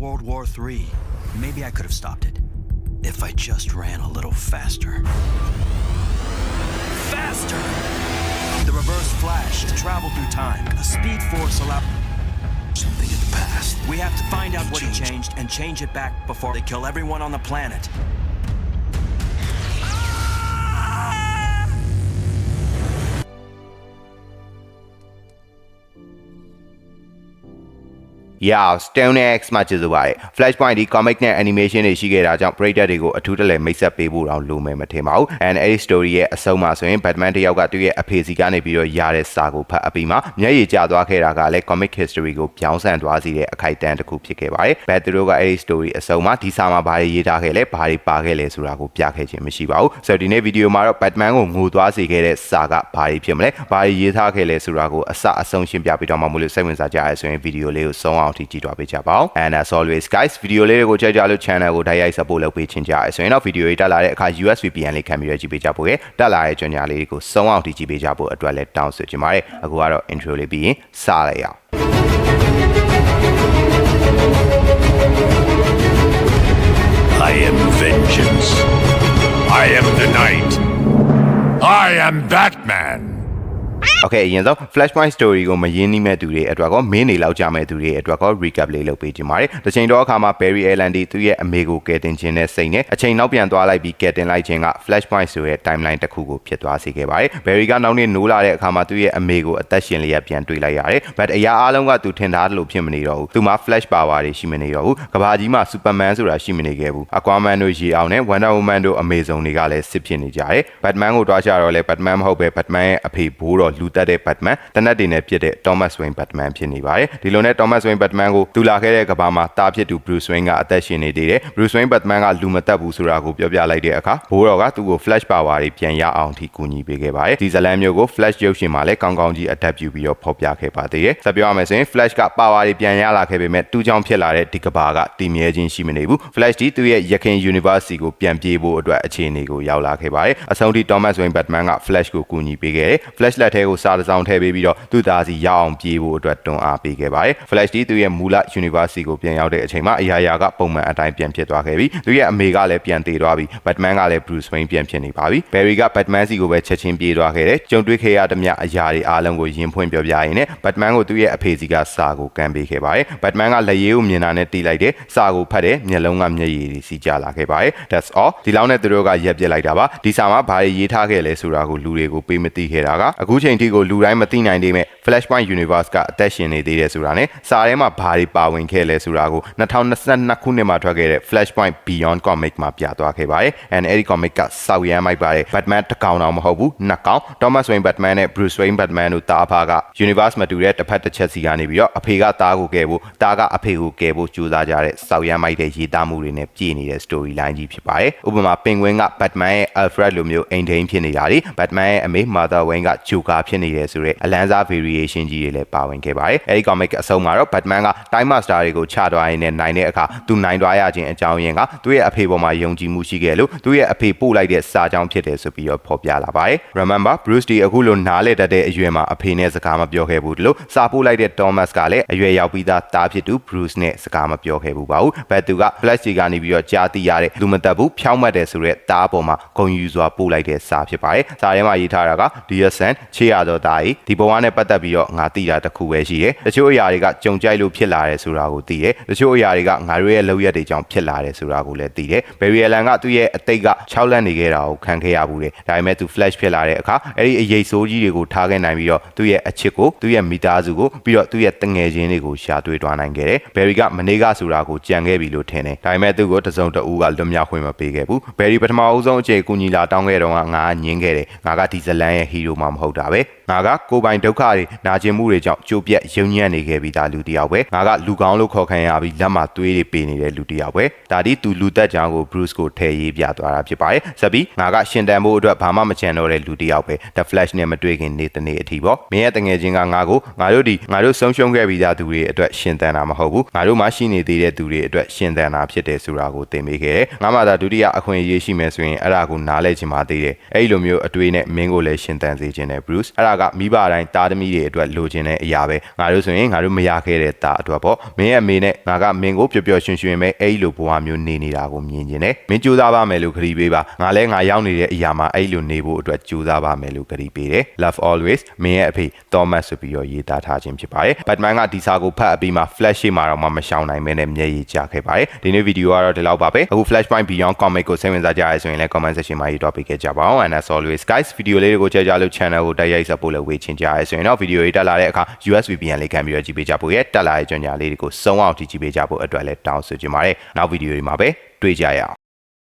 World War III. Maybe I could have stopped it. If I just ran a little faster. Faster! The reverse flash to travel through time. The speed force allowed something in the past. We have to find out what he changed and change it back before they kill everyone on the planet. Yeah, Stone X မှာကျေးဇူးပါတယ် Flashpoint ဒီ comic နဲ့ animation တွေရှိခဲ့တာကြောင့်ပရိသတ်တွေကိုအထူးတလဲမိတ်ဆက်ပေးဖို့တော့လိုမယ်မထင်ပါဘူး and အဲ့ဒီ story ရဲ့အဆုံးမှာဆိုရင် Batman တယောက်ကသူ့ရဲ့အဖေစီကနေပြီးတော့ရတဲ့စာကိုဖတ်အပြီးမှာမျက်ရည်ကျသွားခဲ့တာကလည်း comic history ကိုပြောင်းဆန်သွားစေတဲ့အခိုက်အတန့်တစ်ခုဖြစ်ခဲ့ပါတယ် Bat သူတို့ကအဲ့ဒီ story အဆုံးမှာဒီစာမှာဘာတွေရေးထားခဲ့လဲဘာတွေပါခဲ့လဲဆိုတာကိုပြခဲ့ခြင်းမရှိပါဘူးဆိုတော့ဒီနေ့ဗီဒီယိုမှာတော့ Batman ကိုငိုသွားစေခဲ့တဲ့စာကဘာတွေဖြစ်မလဲဘာတွေရေးထားခဲ့လဲဆိုတာကိုအစအဆုံးရှင်းပြပေးတော့မှမလို့စိတ်ဝင်စားကြရဆိုရင်ဗီဒီယိုလေးကိုဆုံးအောင်ထိကြည့်တော့ပေးကြပါဦး and as always guys ဗီဒီယိုလေးတွေကိုကြိုက်ကြလို့ channel ကိုတိုက်ရိုက် support လုပ်ပေးချင်ကြရဆိုရင်တော့ဗီဒီယိုတွေတက်လာတဲ့အခါ US VPN လေးခံပြီးတော့ကြည့်ပေးကြဖို့ရတက်လာတဲ့ကြော်ညာလေးတွေကိုဆုံးအောင်ထိကြည့်ပေးကြဖို့အတွက်လည်းတောင်းဆိုချင်ပါတယ်အခုကတော့ intro လေးပြီးရင်စလိုက်အောင် I am vengeance. I am the night. I am Batman. Okay အရင်ဆုံး Flashpoint story ကိုမရင်းနှီးမဲ့သူတွေအတွက်ကောမင်းနေလောက်ကြမဲ့သူတွေအတွက်ကော recap လေးလုပ်ပေးချင်ပါတယ်။တစ်ချိန်တော့အခါမှာ Barry Allen ဒီသူ့ရဲ့အမေကိုကယ်တင်ခြင်းနဲ့စိတ်နဲ့အချိန်နောက်ပြန်သွားလိုက်ပြီးကယ်တင်လိုက်ခြင်းက Flashpoint ဆိုတဲ့ timeline တစ်ခုကိုဖြစ်သွားစေခဲ့ပါတယ်။ Barry ကနောက်နေ့နိုးလာတဲ့အခါမှာသူ့ရဲ့အမေကိုအသက်ရှင်လျက်ပြန်တွေ့လိုက်ရတယ်။ But အရာအားလုံးကသူထင်ထားတယ်လို့ဖြစ်မနေတော့ဘူး။သူမှာ Flash power တွေရှိမနေတော့ဘူး။ကဘာကြီးမှာ Superman ဆိုတာရှိမနေခဲ့ဘူး။ Aquaman တို့ရေအောင်နဲ့ Wonder Woman တို့အမေစုံတွေကလည်းစစ်ဖြစ်နေကြတယ်။ Batman ကိုတွားချတော့လဲ Batman မဟုတ်ပဲ Batman ရဲ့အဖေဘိုးတော်လူတက်တဲ့ Batman တနက်တွေနဲ့ပြစ်တဲ့ Thomas Wayne Batman ဖြစ်နေပါတယ်ဒီလိုနဲ့ Thomas Wayne Batman ကိုတူလာခဲ့တဲ့ကဘာမှာတားဖြစ်သူ Bruce Wayne ကအသက်ရှင်နေသေးတယ် Bruce Wayne Batman ကလူမတက်ဘူးဆိုတာကိုပြောပြလိုက်တဲ့အခါဘိုးတော်ကသူ့ကို Flash Power တွေပြန်ရအောင်ထိကူညီပေးခဲ့ပါတယ်ဒီဇလန်မျိုးကို Flash ရုပ်ရှင်မှာလည်းကောင်းကောင်းကြီး adapt ပြုပြီးတော့ဖော်ပြခဲ့ပါသေးတယ်ဆက်ပြောရမယ်ဆိုရင် Flash က Power တွေပြန်ရလာခဲ့ပေမဲ့တူးချောင်းဖြစ်လာတဲ့ဒီကဘာကတည်မြဲခြင်းရှိမနေဘူး Flash ဒီသူ့ရဲ့ရခင် Universe စီကိုပြန်ပြေးဖို့အတွက်အခြေအနေကိုရောက်လာခဲ့ပါတယ်အဆုံးထိ Thomas Wayne Batman က Flash ကိုကူညီပေးခဲ့တယ် Flash လက်ထဲကိုစာတစ်စောင်ထည့်ပေးပြီးတော့သူ့သားစီရအောင်ပြေးဖို့အတွက်တွန်းအားပေးခဲ့ပါတယ် Flash ဒီသူ့ရဲ့မူလ Universe စီကိုပြန်ရောက်တဲ့အချိန်မှာအရာရာကပုံမှန်အတိုင်းပြန်ဖြစ်သွားခဲ့ပြီသူ့ရဲ့အမေကလည်းပြန်တည်သွားပြီ Batman ကလည်း Bruce Wayne ပြန်ဖြစ်နေပါပြီ Barry က Batman စီကိုပဲချက်ချင်းပြေးသွားခဲ့တယ်ကြုံတွေ့ခဲ့ရသမျှအရာတွေအားလုံးကိုယင်းဖွင့်ပြောပြရင်းနဲ့ Batman ကိုသူ့ရဲ့အဖေစီကစာကိုကမ်းပေးခဲ့ပါတယ် Batman ကလက်ရည်ကိုမြင်တာနဲ့တီးလိုက်တယ်စာကိုဖတ်တယ်မျက်လုံးကမျက်ရည်တွေစီးကျလာခဲ့ပါတယ် That's all ဒီလောက်နဲ့သူတို့ကရက်ပစ်လိုက်တာပါဒီစာမှာဘာတွေရေးထားခဲ့လဲဆိုတာကိုလူတွေကိုပေးမသိခဲ့တာကအခုချိန်ထိကိုလူတိုင်းမသိနိုင်သေးမဲ့ Flashpoint Universe ကအသက်ရှင်နေသေးတယ်ဆိုတာနဲ့စာထဲမှာဘာတွေပါဝင်ခဲ့လဲဆိုတာကို2022ခုနှစ်မှာထွက်ခဲ့တဲ့ Flashpoint Beyond Comic မှာပြသွားခဲ့ပါတယ် and အဲ့ဒီ comic ကစောက်ရမ်းမိုက်ပါတယ် Batman တစ်ကောင်တော့မဟုတ်ဘူးနှစ်ကောင် Thomas Wayne Batman နဲ့ Bruce Wayne Batman တို့တားဖာက Universe မတူတဲ့တစ်ဖက်တစ်ချက်စီကနေပြီးတော့အဖေကတားကိုကယ်ဖို့တားကအဖေကိုကယ်ဖို့ကြိုးစားကြတဲ့စောက်ရမ်းမိုက်တဲ့ရေးသားမှုတွေနဲ့ပြည့်နေတဲ့ story line ကြီးဖြစ်ပါတယ်ဥပမာ Penguin က Batman ရဲ့ Alfred လိုမျိုးအိမ်ထိန်ဖြစ်နေတာလေ Batman ရဲ့အမေ Mother Wayne က Joker ဖြစ်နေတယ်ဆိုတော့အလန်းစား variation ကြီးတွေလည်းပါဝင်ခဲ့ပါတယ်အဲဒီ comic အဆုံးမှာတော့ Batman က Time Master တွေကိုချသွားရင်းနဲ့နိုင်တဲ့အခါသူနိုင်သွားရခြင်းအကြောင်းရင်းကသူ့ရဲ့အဖေပေါ်မှာယုံကြည်မှုရှိခဲ့လို့သူ့ရဲ့အဖေပို့လိုက်တဲ့စာကြောင်းဖြစ်တယ်ဆိုပြီးတော့ဖော်ပြလာပါတယ် Remember Bruce Lee အခုလိုနားလေတတ်တဲ့အရွယ်မှာအဖေနဲ့စကားမပြောခဲ့ဘူးလို့စာပို့လိုက်တဲ့ Thomas ကလည်းအရွယ်ရောက်ပြီးသားတားဖြစ်သူ Bruce နဲ့စကားမပြောခဲ့ဘူးပါဘူးဘတ်သူက Flash ကြီးကနေပြီးတော့ကြားသိရတဲ့လူမတက်ဘူးဖြောင်းမှတ်တယ်ဆိုတဲ့တားပေါ်မှာဂုံယူစွာပို့လိုက်တဲ့စာဖြစ်ပါတယ်စာထဲမှာရေးထားတာက Dear Son ချေရတော်တာကြီးဒီဘဝနဲ့ပတ်သက်ပြီးတော့ငါသိတာတစ်ခုပဲရှိတယ်တချို့အရာတွေကကြုံကြိုက်လို့ဖြစ်လာတယ်ဆိုတာကိုသိတယ်တချို့အရာတွေကငါတို့ရဲ့လောက်ရက်တွေကြောင့်ဖြစ်လာတယ်ဆိုတာကိုလည်းသိတယ်ဘယ်ရီယလန်ကသူ့ရဲ့အတိတ်က6လက်နေခဲ့တာကိုခံခဲ့ရဘူးတယ်ဒါပေမဲ့သူ flash ဖြစ်လာတဲ့အခါအဲ့ဒီအရေးဆိုးကြီးတွေကိုထားခဲ့နိုင်ပြီးတော့သူ့ရဲ့အချစ်ကိုသူ့ရဲ့မိသားစုကိုပြီးတော့သူ့ရဲ့တငယ်ချင်းတွေကိုရှာတွေ့သွားနိုင်ခဲ့တယ်ဘယ်ရီကမနေကဆိုတာကိုကြံခဲ့ပြီလို့ထင်တယ်ဒါပေမဲ့သူ့ကိုတစုံတဦးကလွတ်မြောက်ခွင့်မပေးခဲ့ဘူးဘယ်ရီပထမအဆုံးအချိန်ကူညီလာတောင်းခဲ့တော့ငါကညင်းခဲ့တယ်ငါကဒီဇလန်ရဲ့ဟီးရိုမှမဟုတ်တာပဲငါကကိုယ်ပိုင်ဒုက္ခတွေနာကျင်မှုတွေကြောင့်ကြိုးပြက်ယုံညံ့နေခဲ့ပြီးသားလူတစ်ယောက်ပဲငါကလူကောင်းလို့ခေါ်ခံရပြီးလက်မှာသွေးတွေပေးနေတဲ့လူတစ်ယောက်ပဲဒါဒီသူလူသက်ကြောင်ကို Bruce ကိုထည့်ရေးပြသွားတာဖြစ်ပါတယ်ဆက်ပြီးငါကရှင်တန်ဖို့အတွက်ဘာမှမချန်တော့တဲ့လူတစ်ယောက်ပဲ The Flash နဲ့မတွေ့ခင်နေ့တနေ့အထိပေါ့မင်းရဲ့တငယ်ချင်းကငါကိုငါတို့ဒီငါတို့ဆုံးရှုံးခဲ့ပြီးသားသူတွေအတွက်ရှင်တန်တာမဟုတ်ဘူးငါတို့မှရှိနေသေးတဲ့သူတွေအတွက်ရှင်တန်တာဖြစ်တယ်ဆိုတာကိုသင်ပေးခဲ့တယ်ငါမှသာဒုတိယအခွင့်အရေးရှိမယ်ဆိုရင်အဲ့ဒါကိုနားလဲချင်ပါသေးတယ်အဲ့ဒီလိုမျိုးအတွေ့နဲ့မင်းကိုလည်းရှင်တန်စေချင်တယ် Bruce အဲ့ဒါကကမိဘတိုင်းတားသမီးတွေအတွက်လိုချင်တဲ့အရာပဲငါတို့ဆိုရင်ငါတို့မရခဲ့တဲ့တာအတွက်ပေါ့မင်းရဲ့အမေနဲ့ငါကမင်းကိုပျော်ပျော်ရွှင်ရွှင်ပဲအဲ့လိုဘဝမျိုးနေနေတာကိုမြင်ကျင်တယ်မင်းကြိုးစားပါမယ်လို့ခရီးပေးပါငါလည်းငါရောက်နေတဲ့အရာမှာအဲ့လိုနေဖို့အတွက်ကြိုးစားပါမယ်လို့ခရီးပေးတယ် love always မင်းရဲ့အဖေ Thomas ဆိုပြီးတော့ရေးသားထားခြင်းဖြစ်ပါတယ် Batman ကဒီစာကိုဖတ်အပြီးမှာ Flash ရှိမှာတော့မှမရှောင်နိုင်မဲနဲ့မျက်ရည်ကျခဲ့ပါတယ်ဒီနေ့ဗီဒီယိုကတော့ဒီလောက်ပါပဲအခု Flashpoint Beyond Comic ကိုစိတ်ဝင်စားကြရဆိုရင်လည်း comment section မှာရေးတော့ပေးခဲ့ကြပါအောင် and as always guys ဗီဒီယိုလေးတွေကိုကြည့်ကြလို့ channel ကိုတိုက်ရိုက် support လုပ်ဝေးချင်ကြရဆိုရင်တော့ဗီဒီယိုတွေတက်လာတဲ့အခါ US VPN လေးခံပြီးတော့ကြည့်ပေးကြဖို့ရဲ့တက်လာတဲ့ကြော်ညာလေးတွေကိုစုံအောင်ကြည့်ပေးကြဖို့အတွက်လည်းတောင်းဆိုချင်ပါတယ်နောက်ဗီဒီယိုတွေမှာပဲတွေ့ကြရအောင်